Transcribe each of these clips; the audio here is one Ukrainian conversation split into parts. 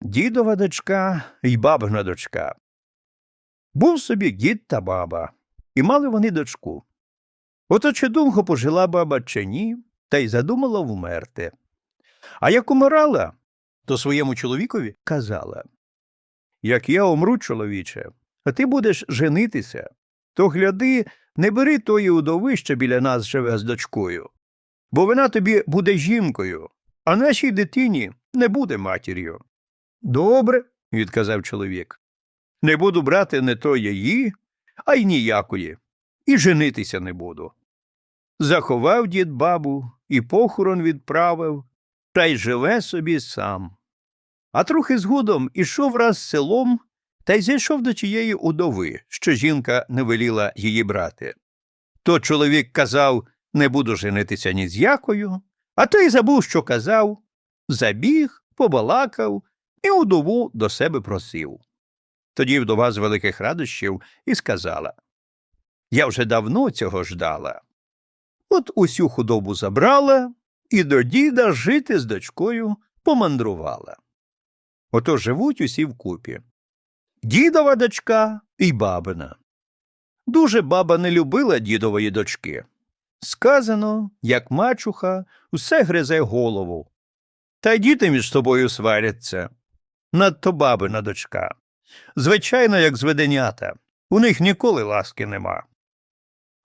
Дідова дочка і бабина дочка. Був собі дід та баба, і мали вони дочку. Ото чи довго пожила баба чи ні, та й задумала вмерти. А як умирала, то своєму чоловікові казала Як я умру, чоловіче, а ти будеш женитися, то гляди, не бери тої удови, що біля нас живе з дочкою, бо вона тобі буде жінкою, а нашій дитині не буде матір'ю. Добре, відказав чоловік. Не буду брати не то її, а й ніякої, і женитися не буду. Заховав дід бабу і похорон відправив, та й живе собі сам. А трохи згодом ішов раз селом та й зайшов до чиєї удови, що жінка не веліла її брати. То чоловік казав не буду женитися ні з якою, а той забув, що казав, забіг, побалакав і удову до себе просив. Тоді вдова з великих радощів і сказала Я вже давно цього ждала. От усю худобу забрала і до діда жити з дочкою помандрувала. Ото живуть усі вкупі. Дідова дочка і бабина. Дуже баба не любила дідової дочки. Сказано, як мачуха, усе гризе голову. Та й діти між собою сваряться. Надто бабина дочка. Звичайно, як зведенята. У них ніколи ласки нема.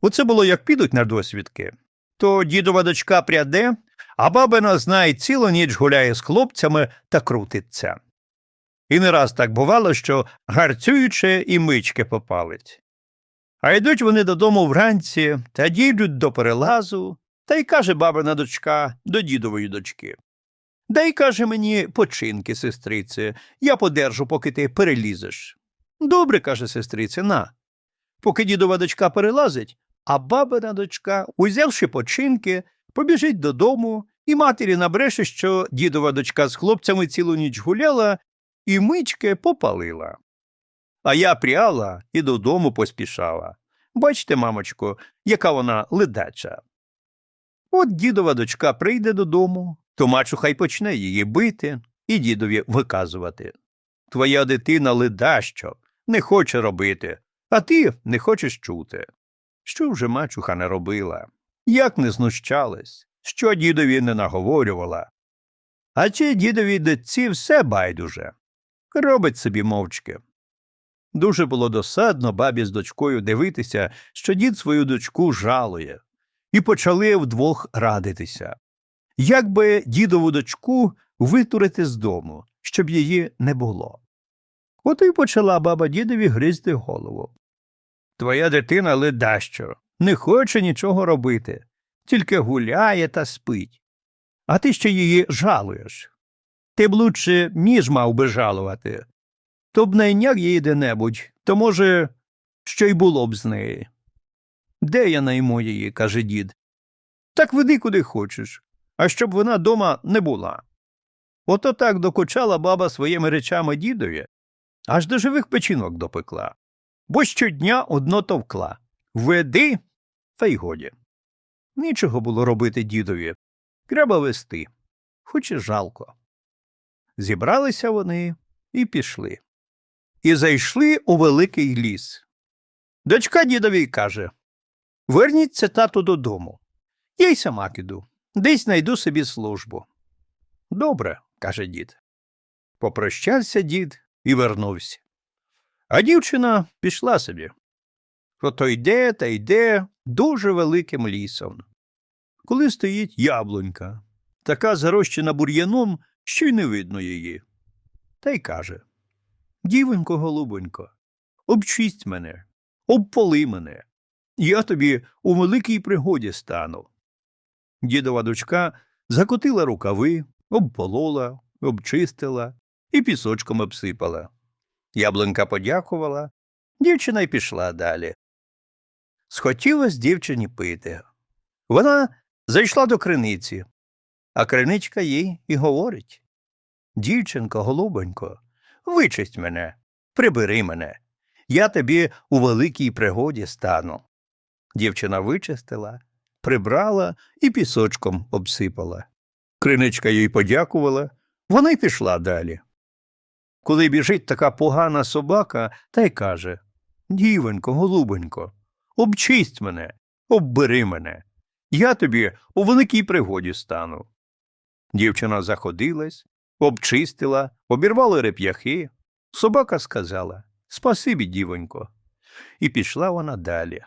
Оце було як підуть на досвідки. То дідова дочка пряде, а бабина знає цілу ніч гуляє з хлопцями та крутиться. І не раз так бувало, що гарцюючи і мички попалить. А йдуть вони додому вранці та дійдуть до перелазу, та й каже бабина дочка до дідової дочки. Дай, каже мені, починки, сестрице, я подержу, поки ти перелізеш. Добре, каже сестриця, на. Поки дідова дочка перелазить, а бабина дочка, узявши починки, побіжить додому, і матері набреше, що дідова дочка з хлопцями цілу ніч гуляла і мички попалила. А я пряла і додому поспішала. Бачите, мамочко, яка вона ледача. От дідова дочка прийде додому, то мачуха й почне її бити і дідові виказувати. Твоя дитина ледащо, не хоче робити, а ти не хочеш чути. Що вже мачуха не робила? Як не знущалась, що дідові не наговорювала. А чи дідові дитці все байдуже. Робить собі мовчки. Дуже було досадно бабі з дочкою дивитися, що дід свою дочку жалує, і почали вдвох радитися. Як би дідову дочку витурити з дому, щоб її не було. От і почала баба дідові гризти голову. Твоя дитина ледащо, не хоче нічого робити, тільки гуляє та спить. А ти ще її жалуєш. Ти б лучше між мав би жалувати. То б найняв її де-небудь, то, може, що й було б з неї. Де я найму її, каже дід. Так веди куди хочеш, а щоб вона дома не була. Ото так докучала баба своїми речами дідові, аж до живих печінок допекла, бо щодня одно товкла Веди, та й годі. Нічого було робити дідові. Треба вести, хоч і жалко. Зібралися вони і пішли. І зайшли у великий ліс. Дочка дідові каже Верніться тату додому. Я й сама піду. Десь найду собі службу. Добре, каже дід. Попрощався дід і вернувся. А дівчина пішла собі. Ото йде та йде дуже великим лісом. Коли стоїть яблунька, така зарощена бур'яном, що й не видно її. Та й каже Дівонько, голубонько, обчисть мене, обполи мене. Я тобі у великій пригоді стану. Дідова дочка закотила рукави, обполола, обчистила і пісочком обсипала. Яблунька подякувала, дівчина й пішла далі. Схотілось дівчині пити. Вона зайшла до криниці, а криничка їй і говорить Дівчинко, голубонько, вичисть мене, прибери мене. Я тобі у великій пригоді стану. Дівчина вичистила, прибрала і пісочком обсипала. Криничка їй подякувала, вона й пішла далі. коли біжить така погана собака та й каже Дівенько, голубенько, обчисть мене, оббери мене. Я тобі у великій пригоді стану. Дівчина заходилась, обчистила, обірвала реп'яхи. Собака сказала Спасибі, дівонько. І пішла вона далі.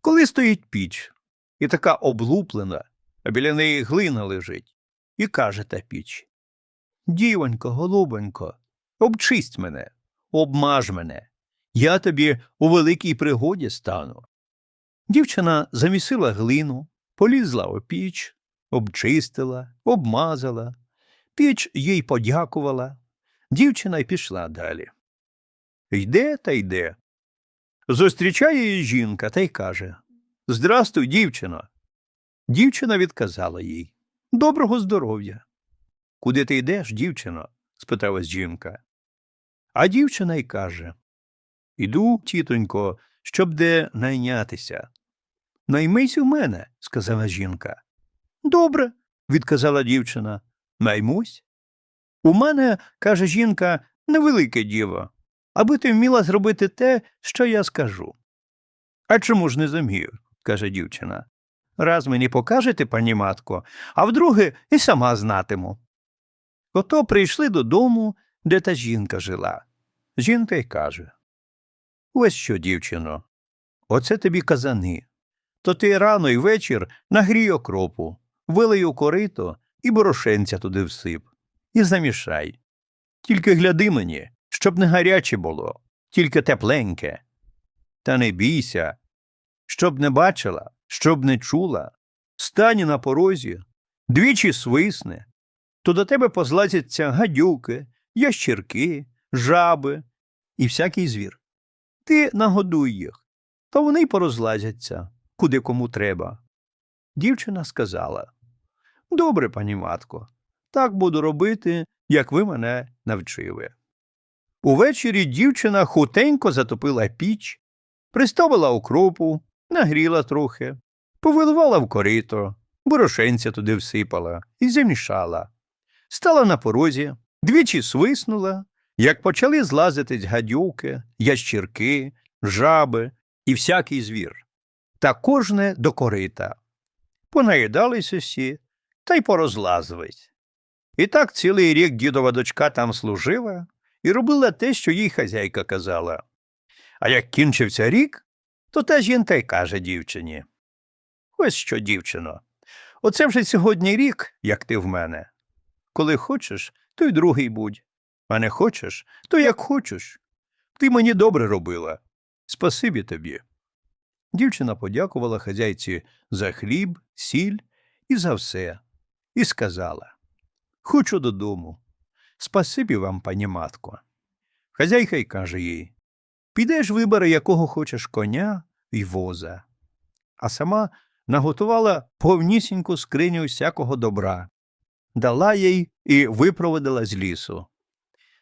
Коли стоїть піч, і така облуплена, а біля неї глина лежить, і каже та піч Дівонько, голубонько, обчисть мене, обмаж мене, я тобі у великій пригоді стану. Дівчина замісила глину, полізла у піч, обчистила, обмазала. Піч їй подякувала. Дівчина й пішла далі. Йде та йде. Зустрічає її жінка та й каже Здрастуй, дівчино. Дівчина відказала їй Доброго здоров'я. Куди ти йдеш, дівчино? спиталась жінка. А дівчина й каже Іду, тітонько, щоб де найнятися. Наймись у мене, сказала жінка. Добре, відказала дівчина. Наймусь. У мене, каже жінка, невелике діло, аби ти вміла зробити те, що я скажу. А чому ж не зумію? Каже дівчина. Раз мені покажете, пані матко, а вдруге і сама знатиму. Ото прийшли додому, де та жінка жила. Жінка й каже Ось що, дівчино, оце тобі казани. То ти рано й вечір нагрій окропу, вилий у корито і борошенця туди всип, і замішай. Тільки гляди мені, щоб не гаряче було, тільки тепленьке. Та не бійся, щоб не бачила, щоб не чула, стань на порозі, двічі свисне, то до тебе позлазяться гадюки, ящірки, жаби і всякий звір. Ти нагодуй їх, то вони й порозлазяться, куди кому треба. Дівчина сказала Добре, пані матко, так буду робити, як ви мене навчили. Увечері дівчина хутенько затопила піч, приставила окропу, нагріла трохи, повиливала в корито, борошенця туди всипала і замішала. Стала на порозі, двічі свиснула, як почали злазитись гадюки, ящірки, жаби і всякий звір, та кожне до корита. Понаїдались усі та й порозлазились. І так цілий рік дідова дочка там служила і робила те, що їй хазяйка казала. А як кінчився рік, то та жінка й каже дівчині. Ось що, дівчино, оце вже сьогодні рік, як ти в мене. Коли хочеш, то й другий будь, а не хочеш, то як хочеш. Ти мені добре робила. Спасибі тобі. Дівчина подякувала хазяйці за хліб, сіль і за все, і сказала Хочу додому. Спасибі вам, пані матко. Хазяйка й каже їй Підеш вибери, якого хочеш коня й воза. А сама наготувала повнісіньку скриню всякого добра, дала їй і випроводила з лісу.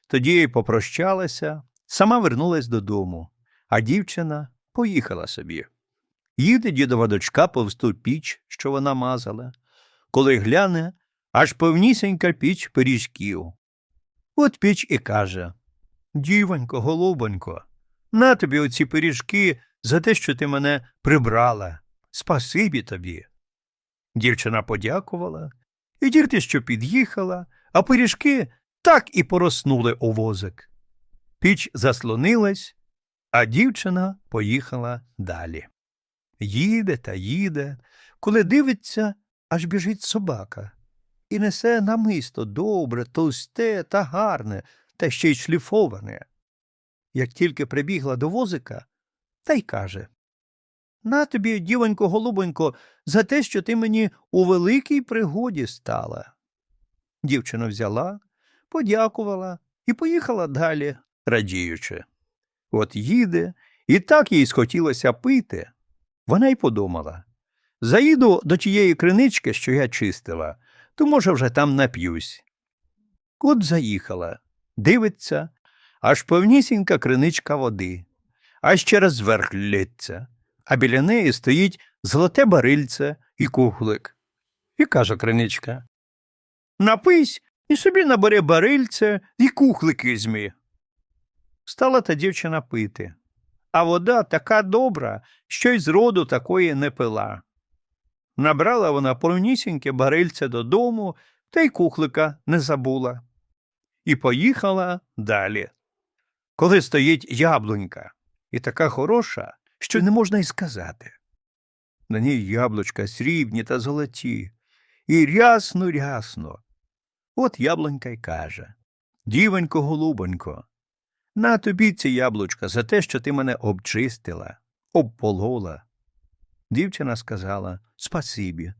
Тоді й попрощалася, сама вернулась додому, а дівчина поїхала собі. Їде дідова дочка повз ту піч, що вона мазала, коли гляне, аж повнісінька піч пиріжків. От піч і каже Дівонько, голубонько, на тобі оці пиріжки за те, що ти мене прибрала. Спасибі тобі. Дівчина подякувала, і тільки що під'їхала, а пиріжки так і пороснули у возик. Піч заслонилась, а дівчина поїхала далі. Їде та їде, коли дивиться, аж біжить собака, і несе намисто добре, товсте та гарне, та ще й шліфоване. Як тільки прибігла до возика, та й каже На тобі, дівонько, голубонько, за те, що ти мені у великій пригоді стала. Дівчина взяла, подякувала і поїхала далі, радіючи. От їде, і так їй схотілося пити. Вона й подумала заїду до тієї кринички, що я чистила, то, може, вже там нап'юсь. От заїхала, дивиться, аж повнісінька криничка води, а ще раз зверх лється, а біля неї стоїть золоте барильце і кухлик. І каже криничка Напись, і собі набере барильце і кухлик візьми. Стала та дівчина пити, а вода така добра, що й зроду такої не пила. Набрала вона повнісіньке барильце додому, та й кухлика не забула. І поїхала далі. Коли стоїть яблунька, і така хороша, що не можна й сказати. На ній яблучка срібні та золоті, і рясно рясно. От яблунька й каже Дівонько, голубонько, на тобі ці яблучка за те, що ти мене обчистила, обполола. Дівчина сказала спасибі,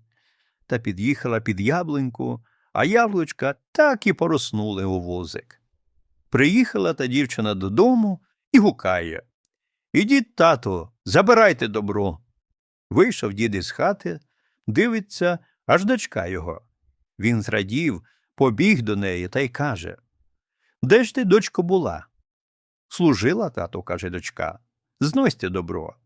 та під'їхала під яблуньку, а яблучка так і пороснули у возик. Приїхала та дівчина додому і гукає Ідіть, тато, забирайте добро. Вийшов дід із хати, дивиться, аж дочка його. Він зрадів, побіг до неї та й каже Де ж ти, дочко, була? Служила, тато, каже дочка, зносьте добро.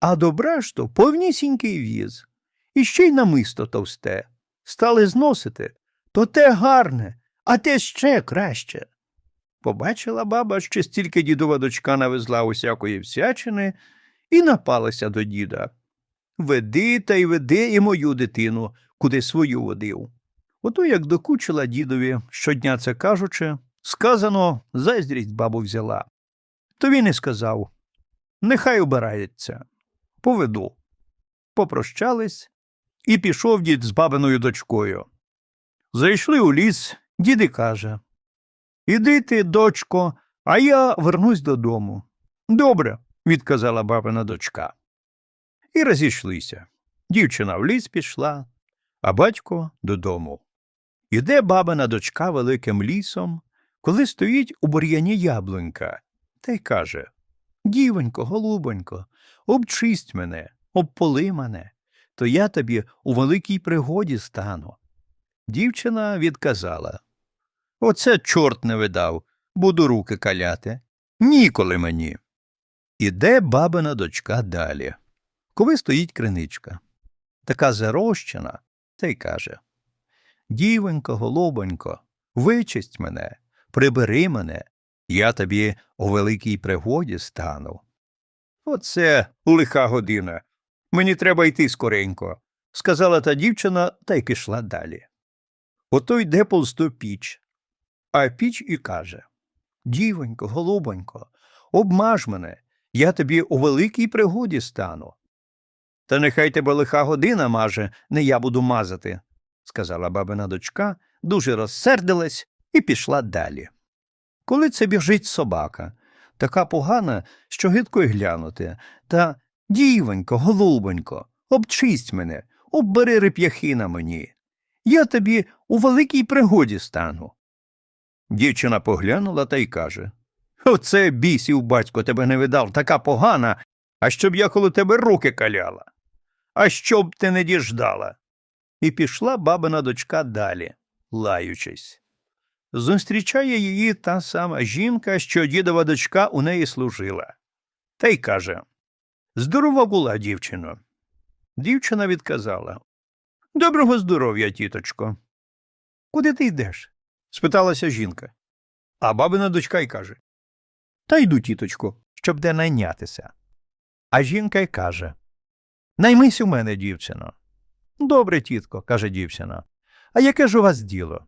А добра ж то повнісінький віз, і ще й намисто товсте. Стали зносити, то те гарне, а те ще краще. Побачила баба, що стільки дідова дочка навезла усякої всячини, і напалася до діда. Веди та й веди і мою дитину, куди свою водив. Ото як докучила дідові, щодня це кажучи, сказано, заздрість бабу взяла. То він і сказав Нехай обирається, поведу. Попрощались, і пішов дід з бабиною дочкою. Зайшли у ліс, дід і каже Іди ти, дочко, а я вернусь додому. Добре, відказала бабина дочка. І розійшлися. Дівчина в ліс пішла, а батько додому. Іде бабина дочка великим лісом, коли стоїть у бур'яні яблунька, та й каже Дівонько, голубонько, обчисть мене, обполи мене, то я тобі у великій пригоді стану. Дівчина відказала Оце чорт не видав, буду руки каляти. Ніколи мені. Іде бабина дочка далі. Коли стоїть криничка, така зарощена, та й каже Дівонько, голубонько, вичисть мене, прибери мене, я тобі у великій пригоді стану. Оце лиха година. Мені треба йти скоренько, сказала та дівчина та й пішла далі. Ото йде полсту піч, а піч і каже Дівонько, голубонько, обмаж мене, я тобі у великій пригоді стану. Та нехай тебе лиха година маже, не я буду мазати, сказала бабина дочка, дуже розсердилась і пішла далі. Коли це біжить собака, така погана, що гидко й глянути, та дівонько, голубонько, обчисть мене, оббери реп'яхи на мені. Я тобі у великій пригоді стану. Дівчина поглянула та й каже Оце бісів батько тебе не видав, така погана, а щоб я коло тебе руки каляла. А щоб ти не діждала. І пішла бабина дочка далі, лаючись. Зустрічає її та сама жінка, що дідова дочка у неї служила. Та й каже Здорова була, дівчино. Дівчина відказала Доброго здоров'я, тіточко. Куди ти йдеш? Спиталася жінка. А бабина дочка й каже Та йду, тіточко, щоб де найнятися. А жінка й каже Наймись у мене, дівчино. Добре, тітко, каже дівчина. А яке ж у вас діло?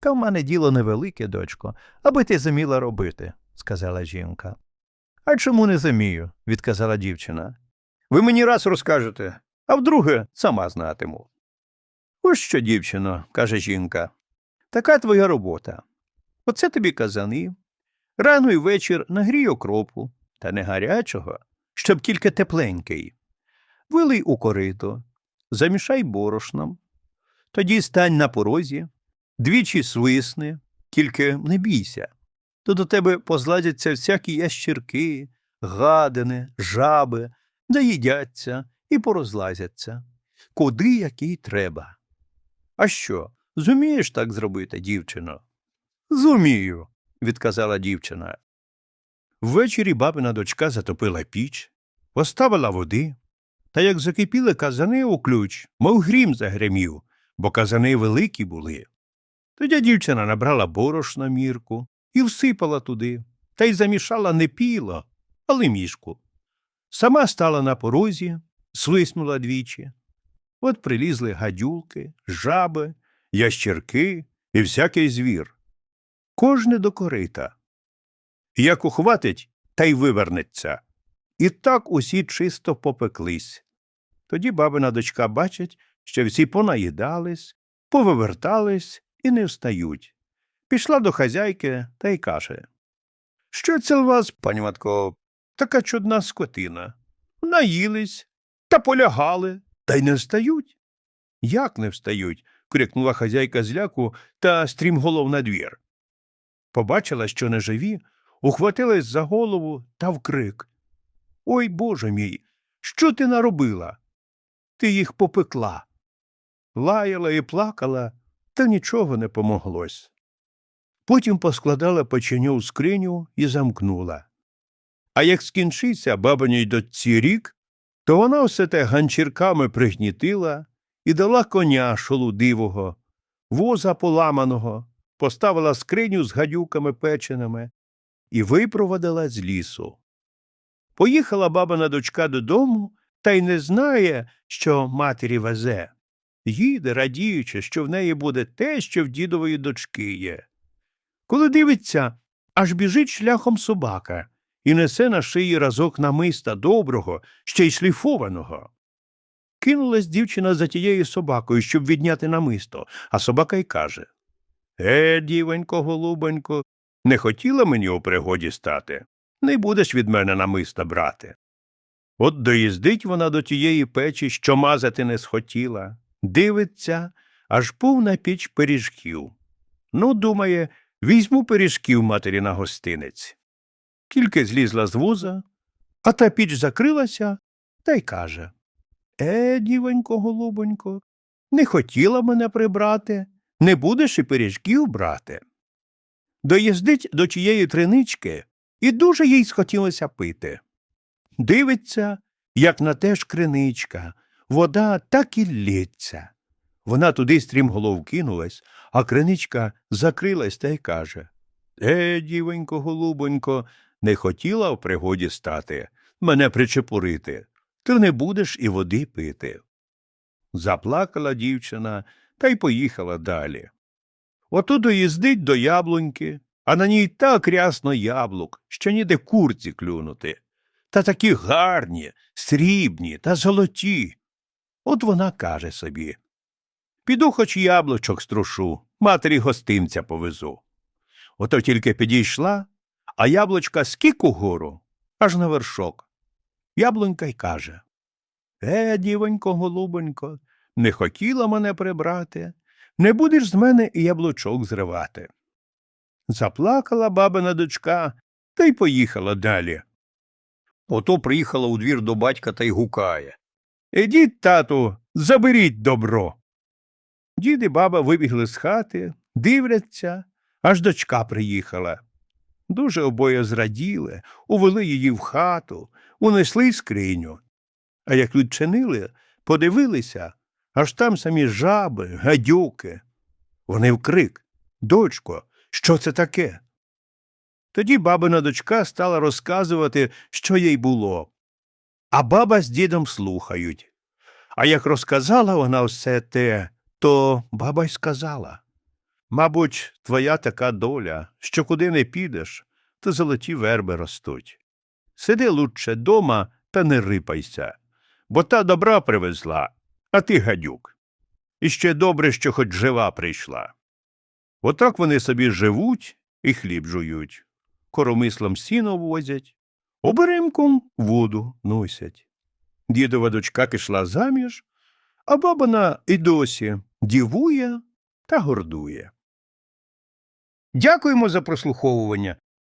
Та в мене діло невелике, дочко, аби ти заміла робити, сказала жінка. А чому не замію? відказала дівчина. Ви мені раз розкажете, а вдруге сама знатиму. Ось що, дівчино, каже жінка, така твоя робота. Оце тобі казани. Рано й вечір нагрій окропу, та не гарячого, щоб тільки тепленький. Вилий у корито, замішай борошном, тоді стань на порозі, двічі свисни, тільки не бійся, то до тебе позладяться всякі ящірки, гадини, жаби, доїдяться і порозлазяться, куди який треба. А що, зумієш так зробити, дівчино? Зумію, відказала дівчина. Ввечері бабина дочка затопила піч, поставила води, та як закипіли казани у ключ, мов грім загремів, бо казани великі були. Тоді дівчина набрала борошна мірку і всипала туди, та й замішала не піло, але мішку. Сама стала на порозі, свиснула двічі. От прилізли гадюлки, жаби, ящерки і всякий звір. Кожне до корита. Як ухватить, та й вивернеться. І так усі чисто попеклись. Тоді бабина дочка бачить, що всі понаїдались, повивертались і не встають. Пішла до хазяйки та й каже Що це у вас, пані матко, така чудна скотина? Наїлись та полягали, та й не встають. Як не встають? Крикнула хазяйка зляку та стрімголов на двір. Побачила, що не живі, ухватилась за голову та вкрик. Ой, Боже мій, що ти наробила? Ти їх попекла. Лаяла і плакала, та нічого не помоглось. Потім поскладала печеню в скриню і замкнула. А як скінчиться бабиній дочці рік, то вона все те ганчірками пригнітила і дала коня шолудивого, воза поламаного, поставила скриню з гадюками печеними і випровадила з лісу. Поїхала бабина дочка додому та й не знає, що матері везе. Їде, радіючи, що в неї буде те, що в дідової дочки є. Коли дивиться, аж біжить шляхом собака і несе на шиї разок намиста доброго, ще й шліфованого. Кинулась дівчина за тією собакою, щоб відняти намисто, а собака й каже Е, дівонько, голубонько, не хотіла мені у пригоді стати, не будеш від мене намиста брати. От доїздить вона до тієї печі, що мазати не схотіла, дивиться, аж повна піч пиріжків. Ну, думає, візьму пиріжків матері на гостинець. Кілька злізла з вуза, а та піч закрилася та й каже Е, дівонько, голубонько, не хотіла мене прибрати, не будеш і пиріжків брати. Доїздить до тієї тринички, і дуже їй схотілося пити. Дивиться, як на те ж криничка, вода так і лється. Вона туди стрімголов кинулась, а криничка закрилась та й каже Е, дівонько, голубонько, не хотіла в пригоді стати, мене причепурити, ти не будеш і води пити. Заплакала дівчина та й поїхала далі. Ото доїздить до яблуньки, а на ній так рясно яблук, що ніде курці клюнути. Та такі гарні, срібні та золоті. От вона каже собі Піду хоч яблучок струшу, матері гостинця повезу. Ото тільки підійшла, а яблучка скік угору, аж на вершок. Яблунька й каже Е, дівонько, голубонько, не хотіла мене прибрати, не будеш з мене яблучок зривати. Заплакала бабина дочка та й поїхала далі. Ото приїхала у двір до батька та й гукає Ідіть, тату, заберіть добро. Дід і баба вибігли з хати, дивляться, аж дочка приїхала. Дуже обоє зраділи, увели її в хату, унесли скриню. А як відчинили, подивилися, аж там самі жаби, гадюки. Вони вкрик Дочко, що це таке? Тоді бабина дочка стала розказувати, що їй було. А баба з дідом слухають. А як розказала вона все те, то баба й сказала Мабуть, твоя така доля, що куди не підеш, то золоті верби ростуть. Сиди лучше дома та не рипайся, бо та добра привезла, а ти гадюк. І ще добре, що хоч жива прийшла. Отак вони собі живуть і хліб жують, коромислом сіно возять, оберемком воду носять. Дідова дочка пішла заміж, а бабина і досі дівує та гордує. Дякуємо за прослуховування.